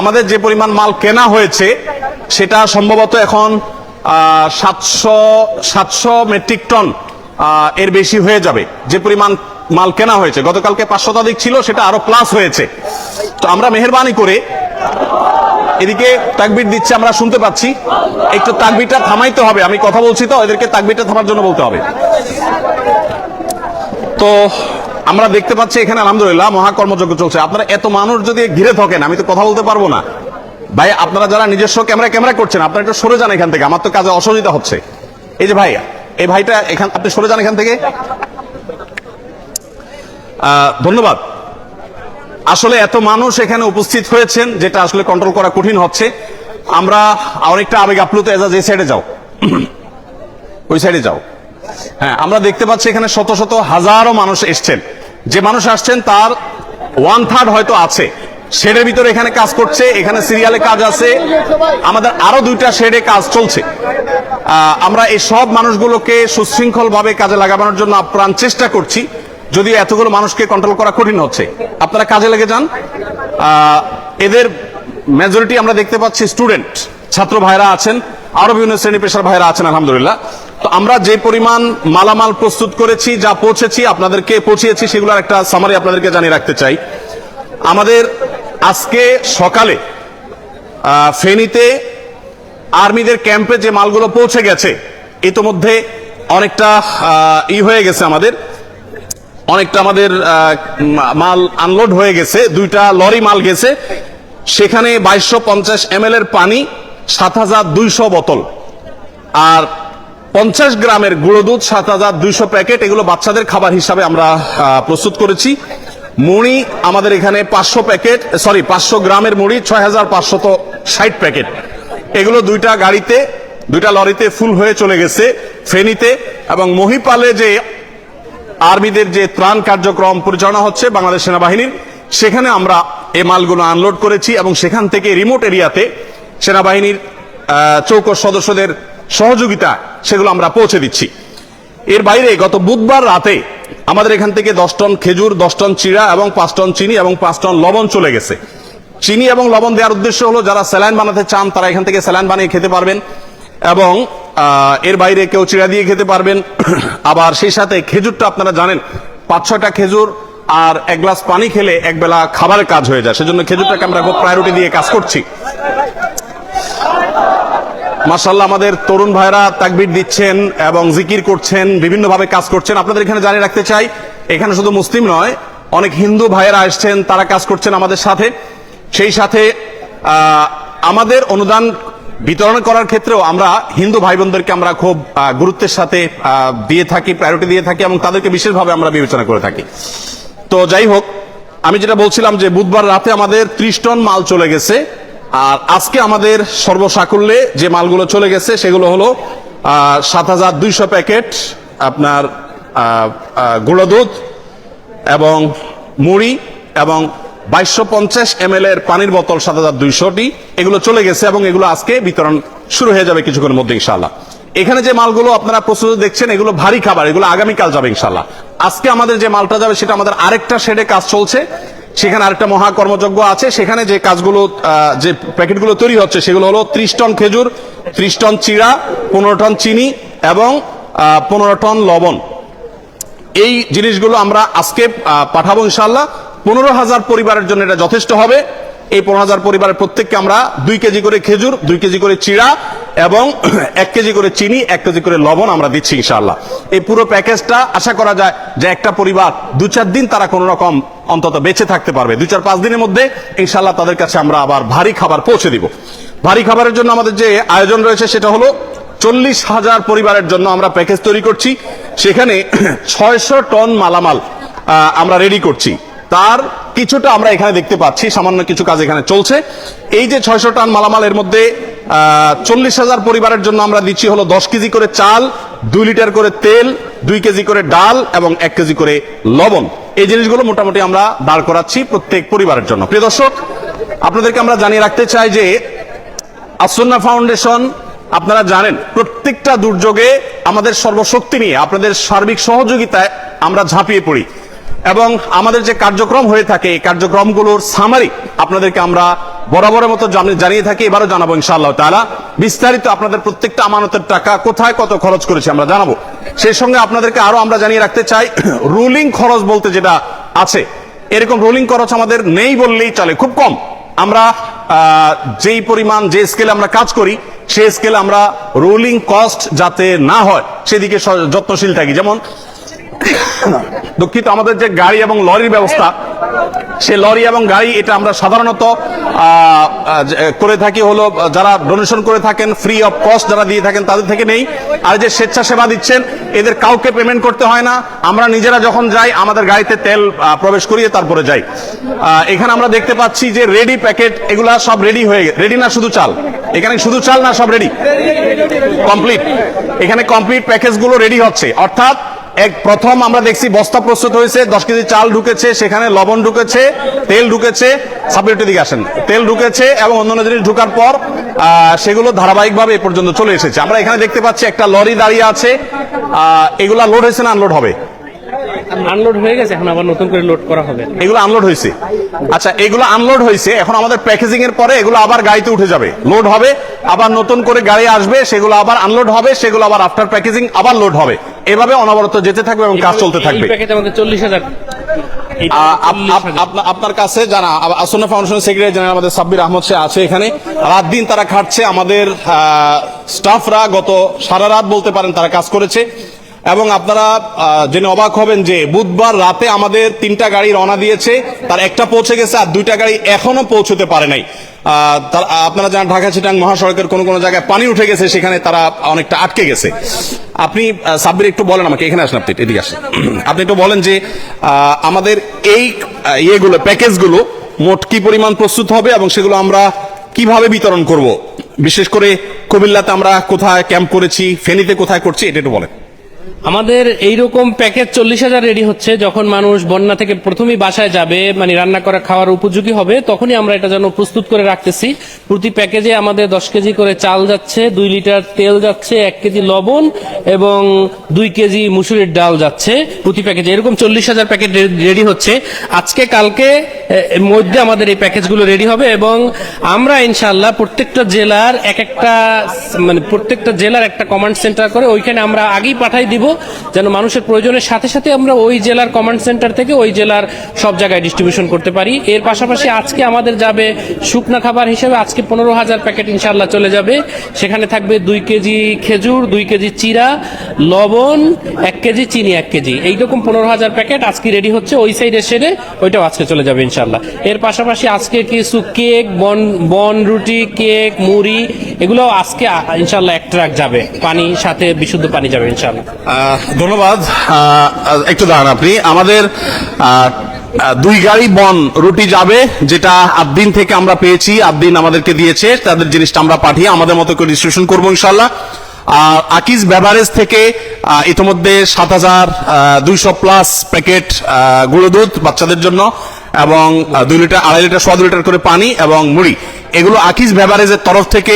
আমাদের যে পরিমাণ মাল কেনা হয়েছে, সেটা সম্ভবত এখন সাতশো সাতশো মেট্রিক টন এর বেশি হয়ে যাবে। যে পরিমাণ মাল কেনা হয়েছে, গতকালকে পাঁচশো শতাধিক ছিল, সেটা আরও প্লাস হয়েছে। তো আমরা মেহরবানি করে, এদিকে তাকবির দিচ্ছে, আমরা শুনতে পাচ্ছি। একটু তাকবিরটা থামাইতে হবে, আমি কথা বলছি তো, এদেরকে তাকবিরটা থামার জন্য বলতে হবে। তো আমরা দেখতে পাচ্ছি এখানে আলহামদুলিল্লাহ মহাকর্মযজ্ঞ চলছে। আপনারা এত মানুষ যদি ঘিরে থাকেন, আমি তো কথা বলতে পারব না। ভাই, আপনারা যারা নিজস্ব ক্যামেরা ক্যামেরা করছেন, আপনারা একটু সরে যান এখান থেকে। আমার তো কাজে অসুবিধা হচ্ছে। এই যে ভাই, এই ভাইটা এখান আপনি সরে যান এখান থেকে। ধন্যবাদ। আসলে এত মানুষ এখানে উপস্থিত হয়েছেন, যেটা আসলে কন্ট্রোল করা কঠিন হচ্ছে। আমরা অনেকটা আবেগ আপ্লুত এজাজ এই সাইডে যাও। ওই সাইডে যাও। হ্যাঁ আমরা দেখতে পাচ্ছি এখানে শত শত হাজারো মানুষ এসছেন। যে মানুষ আসছেন তার ওয়ান থার্ড হয়তো আছে। শেডের ভিতরে এখানে কাজ করছে, এখানে সিরিয়ালে কাজ আছে। আমাদের আরও দুইটা শেডে কাজ চলছে। আমরা এই সব মানুষগুলোকে সুশৃঙ্খল ভাবে কাজে লাগানোর জন্য আপ্রাণ চেষ্টা করছি। যদিও এতগুলো মানুষকে কন্ট্রোল করা কঠিন হচ্ছে। আপনারা কাজে লেগে যান। এদের মেজরিটি আমরা দেখতে পাচ্ছি স্টুডেন্ট ছাত্র ভাইরা আছেন আরও বিভিন্ন শ্রেণি পেশার ভাইরা আছেন, আলহামদুলিল্লাহ। তো আমরা যে পরিমাণ মালামাল প্রস্তুত করেছি, যা পৌঁছেছি, আপনাদেরকে পৌঁছিয়েছি, সেগুলোর একটা সামারি আপনাদেরকে জানিয়ে রাখতে চাই। আমাদের আজকে সকালে ফেনীতে আর্মিদের ক্যাম্পে যে মালগুলো পৌঁছে গেছে, ইতোমধ্যে অনেকটা ই হয়ে গেছে আমাদের। অনেকটা আমাদের মাল আনলোড হয়ে গেছে, দুইটা লরি মাল গেছে। সেখানে বাইশশো পঞ্চাশ এম এর পানি, সাত হাজার দুইশো বোতল। আর পঞ্চাশ গ্রামের গুঁড়ো দুধ, সাত হাজার দুইশো প্যাকেট, এগুলো বাচ্চাদের খাবার হিসাবে আমরা প্রস্তুত করেছি। মুড়ি আমাদের এখানে পাঁচশো প্যাকেট সরি পাঁচশো গ্রামের মুড়ি, ছয় হাজার পাঁচশত ষাট প্যাকেট। এগুলো দুইটা গাড়িতে, দুইটা লরিতে ফুল হয়ে চলে গেছে ফেনীতে এবং মহিপালে যে আর্মিদের যে ত্রাণ কার্যক্রম পরিচালনা হচ্ছে বাংলাদেশ সেনাবাহিনীর, সেখানে আমরা এ মালগুলো আনলোড করেছি এবং সেখান থেকে রিমোট এরিয়াতে সেনাবাহিনীর চৌকস সদস্যদের সহযোগিতা সেগুলো আমরা পৌঁছে দিচ্ছি। এর বাইরে গত বুধবার রাতে আমাদের এখান থেকে দশ টন খেজুর, দশ টন চিড়া এবং পাঁচ টন চিনি এবং পাঁচ টন লবণ চলে গেছে। চিনি এবং লবণ দেওয়ার উদ্দেশ্য হলো যারা স্যালাইন বানাতে চান তারা এখান থেকে স্যালাইন বানিয়ে খেতে পারবেন এবং এর বাইরে কেউ চিড়া দিয়ে খেতে পারবেন। আবার সেই সাথে খেজুরটা আপনারা জানেন, পাঁচ ছয়টা খেজুর আর এক গ্লাস পানি খেলে এক বেলা খাবারের কাজ হয়ে যায়। সেজন্য খেজুরটাকে আমরা খুব প্রায়োরিটি দিয়ে কাজ করছি। মাসাল্লাহ আমাদের তরুণ ভাইরা তাকবির দিচ্ছেন এবং জিকির করছেন, বিভিন্নভাবে কাজ করছেন। আপনাদের এখানে জানিয়ে রাখতে চাই, এখানে শুধু মুসলিম নয়, অনেক হিন্দু ভাইয়েরা আসছেন তারা কাজ করছেন আমাদের সাথে। সেই সাথে আমাদের অনুদান বিতরণ করার ক্ষেত্রেও আমরা হিন্দু ভাই বোনদেরকে আমরা খুব গুরুত্বের সাথে দিয়ে থাকি প্রায়োরিটি দিয়ে থাকি এবং তাদেরকে বিশেষভাবে আমরা বিবেচনা করে থাকি। তো যাই হোক, আমি যেটা বলছিলাম যে বুধবার রাতে আমাদের ত্রিশ টন মাল চলে গেছে। আর আজকে আমাদের সর্বসাকুল্যে যে মালগুলো চলে গেছে, সেগুলো হলো সাত হাজার দুইশো প্যাকেট আপনার গুঁড়ো দুধ এবং মুড়ি এবং বাইশশো পঞ্চাশ এম এর পানির বোতল সাত হাজার দুইশোটি। এগুলো চলে গেছে এবং এগুলো আজকে বিতরণ শুরু হয়ে যাবে কিছুক্ষণের মধ্যে ইনশাআল্লাহ। এখানে যে মালগুলো আপনারা প্রস্তুত দেখছেন, এগুলো ভারী খাবার, এগুলো আগামীকাল যাবে ইনশাআল্লাহ। আজকে আমাদের যে মালটা যাবে, সেটা আমাদের আরেকটা শেডে কাজ চলছে। সেখানে আরেকটা মহাকর্মযজ্ঞ আছে। সেখানে যে কাজগুলো যে প্যাকেটগুলো তৈরি হচ্ছে, সেগুলো হলো ত্রিশ টন খেজুর, ত্রিশ টন চিড়া, পনেরো টন চিনি এবং পনেরো টন লবণ। এই জিনিসগুলো আমরা আজকে পাঠাবো ইনশাল্লাহ পনেরো হাজার পরিবারের জন্য এটা যথেষ্ট হবে। এই পনেরো হাজার পরিবারের প্রত্যেককে আমরা দুই কেজি করে খেজুর, দুই কেজি করে চিড়া এবং এক কেজি করে চিনি, এক কেজি করে লবণ আমরা দিচ্ছি ইনশাল্লাহ এই পুরো প্যাকেজটা আশা করা যায় যে একটা পরিবার দু চার দিন তারা কোনো রকম অন্তত বেঁচে থাকতে পারবে। দু চার পাঁচ দিনের মধ্যে ইনশাল্লাহ তাদের কাছে আমরা আবার ভারী খাবার পৌঁছে দিব। ভারী খাবারের জন্য আমাদের যে আয়োজন রয়েছে সেটা হলো চল্লিশ হাজার পরিবারের জন্য আমরা প্যাকেজ তৈরি করছি। সেখানে ছয়শো টন মালামাল আমরা রেডি করছি। তার কিছুটা আমরা এখানে দেখতে পাচ্ছি, সামান্য কিছু কাজ এখানে চলছে। এই যে ছয়শো টন মালামাল এর মধ্যে চল্লিশ হাজার পরিবারের জন্য আমরা দিচ্ছি হলো দশ কেজি করে চাল, দুই লিটার করে তেল, দুই কেজি করে ডাল এবং এক কেজি করে লবণ। এই জিনিসগুলো মোটামুটি আমরা দাঁড় করাচ্ছি প্রত্যেক পরিবারের জন্য। প্রিয় দর্শক, আপনাদেরকে আমরা জানিয়ে রাখতে চাই যে আসন্না ফাউন্ডেশন, আপনারা জানেন, প্রত্যেকটা দুর্যোগে আমাদের সর্বশক্তি নিয়ে, আপনাদের সার্বিক সহযোগিতায় আমরা ঝাঁপিয়ে পড়ি। এবং আমাদের যে কার্যক্রম হয়ে থাকে, এই কার্যক্রমগুলোর সামারি আপনাদেরকে আমরা বরাবরের মতো জানিয়ে থাকি, এবারও জানাব ইনশাআল্লাহ তাআলা। বিস্তারিত আপনাদের প্রত্যেকটা আমানতের টাকা কোথায় কত খরচ করেছি আমরা জানাব। সেই সঙ্গে আপনাদেরকে আরও আমরা জানিয়ে রাখতে চাই, রুলিং খরচ বলতে যেটা আছে। এরকম রুলিং খরচ আমাদের নেই বললেই চলে, খুব কম। আমরা যেই পরিমাণ, যে স্কেলে আমরা কাজ করি, সেই স্কেলে আমরা রোলিং কস্ট যাতে না হয়, সেদিকে যত্নশীল থাকি। যেমন দুঃখিত, আমাদের যে গাড়ি এবং লরির ব্যবস্থা, সে লরি এবং গাড়ি এটা আমরা সাধারণত করে থাকি হলো, যারা ডোনেশন করে থাকেন ফ্রি অফ কস্ট যারা দিয়ে থাকেন, তাদের থেকে নেই। আর যে স্বেচ্ছাসেবা দিচ্ছেন, এদের কাউকে পেমেন্ট করতে হয় না। আমরা নিজেরা যখন যাই, আমাদের গাড়িতে তেল প্রবেশ করিয়ে তারপরে যাই। এখানে আমরা দেখতে পাচ্ছি যে রেডি প্যাকেট এগুলা সব রেডি হয়ে রেডি না শুধু চাল? এখানে শুধু চাল না সব রেডি কমপ্লিট এখানে কমপ্লিট প্যাকেজগুলো রেডি হচ্ছে। অর্থাৎ এক প্রথম আমরা দেখছি বস্তা প্রস্তুত হয়েছে, দশ কেজি চাল ঢুকেছে, সেখানে লবণ ঢুকেছে, তেল ঢুকেছে। সাবজেক্টের দিকে আসেন। তেল ঢুকেছে এবং অন্যান্য জিনিস ঢুকার পর সেগুলো ধারাবাহিকভাবে এ পর্যন্ত চলে এসেছে। আমরা এখানে দেখতে পাচ্ছি একটা লরি দাঁড়িয়ে আছে। এগুলা লোড হয়েছে না আনলোড হবে? আনলোড হয়ে গেছে এখন আবার নতুন করে লোড করা হবে। এগুলো আনলোড হয়েছে। আচ্ছা এগুলো আনলোড হয়েছে এখন আমাদের প্যাকেজিং এর পরে এগুলো আবার গাড়িতে উঠে যাবে। লোড হবে আবার নতুন করে গাড়ি আসবে সেগুলো আবার আনলোড হবে সেগুলো আবার আফটার প্যাকেজিং আবার লোড হবে। এভাবে অনবরত যেতে থাকবে এবং কাজ চলতে থাকবে। চল্লিশ হাজার। আপনার কাছে জানা আসন্ন ফাউন্ডেশন সেক্রেটারি জেনারেল আমাদের সাব্বির আহমদ সে আছে এখানে। রাত দিন তারা খাটছে আমাদের স্টাফরা গত সারা রাত বলতে পারেন তারা কাজ করেছে। এবং আপনারা জেনে অবাক হবেন যে বুধবার রাতে আমাদের তিনটা গাড়ি রওনা দিয়েছে, তার একটা পৌঁছে গেছে আর দুইটা গাড়ি এখনও পৌঁছতে পারে নাই। তার আপনারা জানেন ঢাকা চিটাং মহাসড়কের কোন কোন জায়গায় পানি উঠে গেছে, সেখানে তারা অনেকটা আটকে গেছে। আপনি সাব্বির একটু বলেন আমাকে, এখানে আসেন আপনি, এদিকে আসেন। আপনি একটু বলেন যে আমাদের এই ইয়েগুলো, প্যাকেজগুলো মোট কি পরিমাণ প্রস্তুত হবে এবং সেগুলো আমরা কীভাবে বিতরণ করব? বিশেষ করে কুমিল্লাতে আমরা কোথায় ক্যাম্প করেছি, ফেনীতে কোথায় করছি, এটা একটু বলেন। আমাদের এইরকম প্যাকেজ চল্লিশ হাজার রেডি হচ্ছে। যখন মানুষ বন্যা থেকে প্রথমেই বাসায় যাবে মানে রান্না করা, খাওয়ার উপযোগী হবে, তখনই আমরা এটা যেন প্রস্তুত করে রাখতেছি। প্রতি প্যাকেজে আমাদের দশ কেজি করে চাল যাচ্ছে, দুই লিটার তেল যাচ্ছে, এক কেজি লবণ এবং দুই কেজি মুসুরির ডাল যাচ্ছে প্রতি প্যাকেজে। এরকম চল্লিশ হাজার প্যাকেট রেডি হচ্ছে। আজকে, কালকে মধ্যে আমাদের এই প্যাকেজগুলো রেডি হবে এবং আমরা ইনশাল্লাহ প্রত্যেকটা জেলার এক একটা মানে প্রত্যেকটা জেলার একটা কমান্ড সেন্টার করে ওইখানে আমরা আগেই পাঠাই দিব। যেন মানুষের প্রয়োজনের সাথে সাথে আমরা ওই জেলার কমান্ড সেন্টার থেকে ওই জেলার সব জায়গায় ডিস্ট্রিবিউশন করতে পারি। এর পাশাপাশি আজকে আমাদের যাবে শুকনা খাবার হিসেবে আজকে পনেরো হাজার প্যাকেট ইনশাল্লাহ চলে যাবে। সেখানে থাকবে দুই কেজি খেজুর, দুই কেজি চিরা, লবণ, এক কেজি চিনি, এক কেজি। এইরকম পনেরো হাজার প্যাকেট আজকে রেডি হচ্ছে, ওই সাইডে সেরে ওইটাও আজকে চলে যাবে ইনশাল্লাহ এর পাশাপাশি আজকে কিছু কেক বন বন রুটি কেক মুড়ি এগুলো আজকে ইনশাল্লাহ এক ট্রাক যাবে। পানি, সাথে বিশুদ্ধ পানি যাবে ইনশাল্লাহ ধন্যবাদ। একটু দাঁড়ান আপনি। আমাদের দুই গাড়ি বন রুটি যাবে, যেটা আদিন থেকে আমরা পেয়েছি। আদিন আমাদেরকে দিয়েছে, তাদের জিনিসটা আমরা পাঠিয়ে আমাদের মতো করে ডিস্ট্রিবিউশন করব ইনশাল্লাহ আর আকিজ বেভারেজ থেকে ইতোমধ্যে সাত হাজার দুইশো প্লাস প্যাকেট গুঁড়ো দুধ বাচ্চাদের জন্য এবং দুই লিটার, আড়াই লিটার, সোয়া লিটার করে পানি এবং মুড়ি। এগুলো আকিজ বেভারেজের তরফ থেকে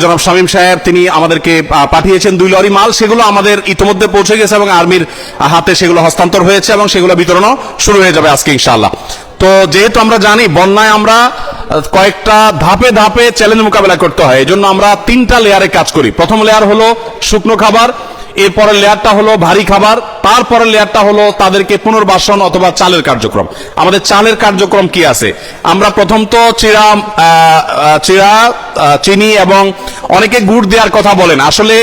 জনাব শামীম সাহেব, তিনি আমাদেরকে পাঠিয়েছেন। দুই লরি মাল, সেগুলো আমাদের ইতিমধ্যে পৌঁছে গেছে এবং আর্মির হাতে সেগুলো হস্তান্তর হয়েছে এবং সেগুলো বিতরণও শুরু হয়ে যাবে আজকে, ইনশাআল্লাহ। তো যেহেতু আমরা জানি, বন্যায় আমরা কয়েকটা ধাপে ধাপে চ্যালেঞ্জ মোকাবেলা করতে হয় এই জন্য আমরা তিনটা লেয়ারে কাজ করি। প্রথম লেয়ার হলো শুকনো খাবার এরপরের লেয়ারটা হলো ভারী খাবার, তারপরের লেয়ারটা হলো তাদেরকে পুনর্বাসন অথবা চালের কার্যক্রম। আমাদের চালের কার্যক্রম কি আছে? আমরা প্রথম তো চিরা চিরা চিনি এবং অনেকে গুড় দেওয়ার কথা বলেন। আসলে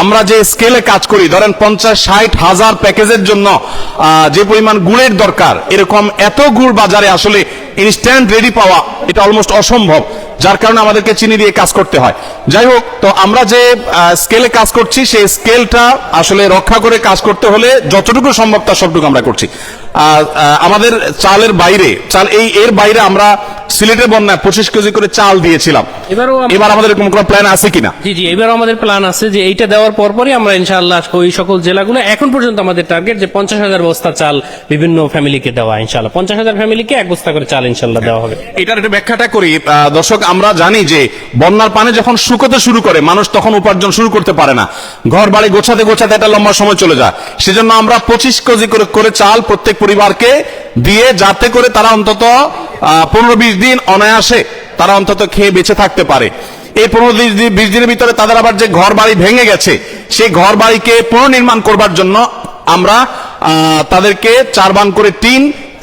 আমরা যে স্কেলে কাজ করি, ধরেন পঞ্চাশ, ষাট, হাজার প্যাকেজের জন্য যে পরিমাণ গুড়ের দরকার, এরকম এত গুড় বাজারে আসলে ইনস্ট্যান্ট রেডি পাওয়া, এটা অলমোস্ট অসম্ভব। যার কারণে আমাদেরকে চিনি দিয়ে কাজ করতে হয়। যাই হোক, তো আমরা যে স্কেলে কাজ করছি, সেই স্কেলটা আসলে রক্ষা করে কাজ করতে হলে যতটুকু সম্ভব তার সবটুকু আমরা করছি। আমাদের চালের বাইরে চাল এই এর বাইরে আমরা সিলেটের বন্যায় পঁচিশ কেজি করে চাল দিয়েছিলাম। এবারও এবার আমাদের এরকম কোনো প্ল্যান আছে কিনা? জি জি এবারও আমাদের প্ল্যান আছে যে এইটা দেওয়ার পরপরই আমরা ইনশাআল্লাহ ওই সকল জেলাগুলো এখন পর্যন্ত আমাদের টার্গেট যে পঞ্চাশ হাজার বস্তা চাল বিভিন্ন ফ্যামিলিকে দেওয়া ইনশাআল্লাহ। পঞ্চাশ হাজার ফ্যামিলিকে এক বস্তা করে চাল ইনশাআল্লাহ দেওয়া হবে। এটার একটু ব্যাখ্যাটা করি। দর্শক আমরা জানি যে বন্যার পানি যখন শুকোতে শুরু করে মানুষ তখন উপার্জন শুরু করতে পারে না। ঘর বাড়ি গোছাতে গোছাতে একটা লম্বা সময় চলে যায়। সেজন্য আমরা পঁচিশ কেজি করে করে চাল প্রত্যেক পরিবারকে দিয়ে যাতে করে তারা অন্তত পনেরো বিশ দিন অনায়াসে তারা অন্তত খেয়ে বেঁচে থাকতে পারে। এই পনেরো বিশ দিনের ভিতরে তাদের আবার যে ঘর বাড়ি ভেঙে গেছে, সেই ঘর বাড়িকে পুনর্নির্মাণ করবার জন্য আমরা তাদেরকে চার বান করে টিন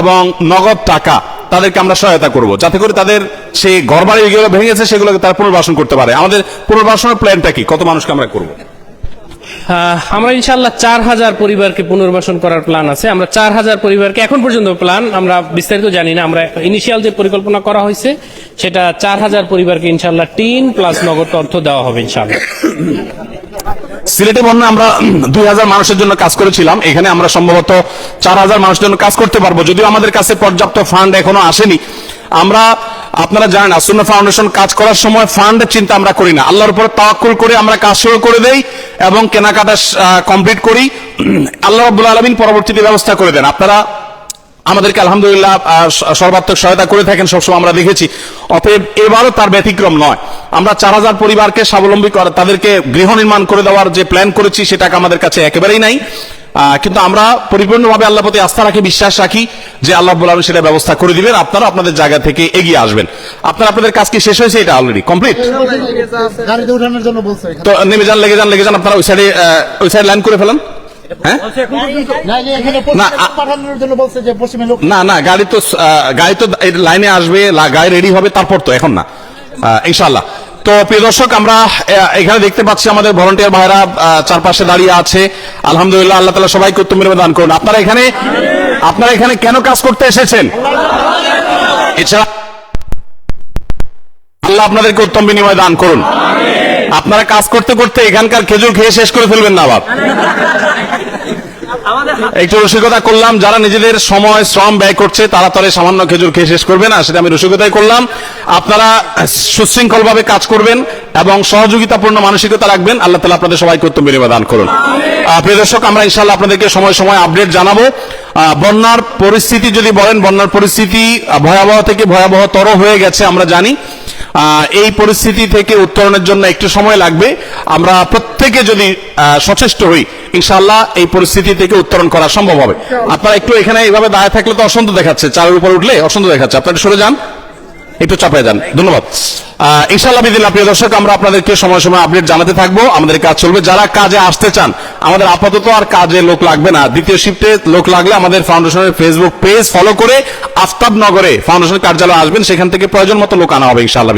এবং নগদ টাকা তাদেরকে আমরা সহায়তা করব। যাতে করে তাদের সেই ঘর বাড়ি যেগুলো ভেঙেছে সেগুলোকে তারা পুনর্বাসন করতে পারে। আমাদের পুনর্বাসনের প্ল্যানটা কি? কত মানুষকে আমরা করব? আমরা ইনশাল্লাহ চার হাজার পরিবারকে পুনর্বাসন করার প্ল্যান আছে। আমরা চার হাজার পরিবারকে এখন পর্যন্ত প্ল্যান আমরা বিস্তারিত জানি না। আমরা ইনিশিয়াল যে পরিকল্পনা করা হয়েছে, সেটা চার হাজার পরিবারকে ইনশাল্লাহ টিন প্লাস নগদ অর্থ দেওয়া হবে ইনশাল্লাহ সিলেটে বন্যা আমরা দুই হাজার মানুষের জন্য কাজ করেছিলাম। এখানে আমরা সম্ভবত চার হাজার মানুষের জন্য কাজ করতে পারব। যদিও আমাদের কাছে পর্যাপ্ত ফান্ড এখনও আসেনি। আমরা আপনারা জানেন, আসুন্না ফাউন্ডেশন কাজ করার সময় ফান্ড চিন্তা আমরা করি না। আল্লাহর উপর তাওয়াক্কুল করে, আমরা কাজ শুরু করে দেই এবং কেনাকাটা কমপ্লিট করি। আল্লাহ রাব্বুল আলামিন পরবর্তীতে ব্যবস্থা করে দেন। আপনারা আমাদেরকে আলহামদুলিল্লাহ সর্বাত্মক সহায়তা করে থাকেন, সবসময় আমরা দেখেছি। অতএব এবারও তার ব্যতিক্রম নয়। আমরা চার হাজার পরিবারকে স্বাবলম্বী করে, তাদেরকে গৃহ নির্মাণ করে দেওয়ার যে প্ল্যান করেছি, সেটাকে আমাদের কাছে একেবারেই নাই। কিন্তু আমরা পরিপূর্ণভাবে আল্লাহ প্রতি আস্থা রাখি বিশ্বাস রাখি যে আল্লাহ বলার সেটা ব্যবস্থা করে দিবেন। আপনারা আপনাদের জায়গা থেকে এগিয়ে আসবেন। আপনারা আপনাদের কাজ কি শেষ হয়েছে এটা অলরেডি কমপ্লিট। তো নেমে যান লেগে যান লেগে যান আপনারা ওই সাইডে ওই সাইড লাইন করে ফেলেন। হ্যাঁ? না, না, গাড়ি তো গাড়ি তো লাইনে আসবে গাড়ি রেডি হবে তারপর তো এখন না। ইনশাল্লাহ তো প্রিয় দর্শক, আমরা এখানে দেখতে পাচ্ছি আমাদের ভলান্টিয়ার ভাইরা চারপাশে দাঁড়িয়ে আছে। আলহামদুলিল্লাহ, আল্লাহ তালা সবাইকে উত্তম দান করুন। আপনারা এখানে আপনারা এখানে কেন কাজ করতে এসেছেন? এছাড়া আল্লাহ আপনাদেরকে উত্তম বিনিময় দান করুন। আপনারা কাজ করতে করতে এখানকার খেজুর খেয়ে শেষ করে ফেলবেন না বাপ একটু রসিকতা করলাম, যারা নিজেদের সময়, শ্রম ব্যয় করছে, তারা তরে সামান্য খেজুর খেয়ে শেষ করবে না, সেটা আমি রসিকতাই করলাম। আপনারা সুশৃঙ্খল ভাবে কাজ করবেন এবং সহযোগিতাপূর্ণ মানসিকতা রাখবেন। আল্লাহ তালা আপনাদের সবাইকে উত্তম বিনিময় দান করুন। প্রিয় দর্শক, আমরা ইনশাল্লাহ আপনাদেরকে সময় সময় আপডেট জানাব। বন্যার পরিস্থিতি যদি বলেন, বন্যার পরিস্থিতি ভয়াবহ থেকে ভয়াবহতর হয়ে গেছে আমরা জানি। এই পরিস্থিতি থেকে উত্তরণের জন্য একটু সময় লাগবে। আমরা প্রত্যেকে যদি সচেষ্ট হই ইনশাল্লাহ এই পরিস্থিতি থেকে উত্তরণ করা সম্ভব হবে। আপনারা একটু এখানে এইভাবে দাঁড়িয়ে থাকলে তো অসন্ত দেখাচ্ছে, চালের উপর উঠলে অসন্ত দেখাচ্ছে। আপনারা সরে যান। একটু চাপে যান ধন্যবাদ। ইনশাআল্লাহ বিদিল্লাহ প্রিয় দর্শক, আমরা আপনাদেরকে সময় সময় আপডেট জানাতে থাকব। আমাদের কাজ চলবে। যারা কাজে আসতে চান, আমাদের আপাতত আর কাজে লোক লাগবে না। দ্বিতীয় শিফটে লোক লাগলে আমাদের ফাউন্ডেশনের ফেসবুক পেজ ফলো করে আফতাবনগরে ফাউন্ডেশন কার্যালয় আসবেন। সেখান থেকে প্রয়োজন মতো লোক আনা হবে ইনশাআল্লাহ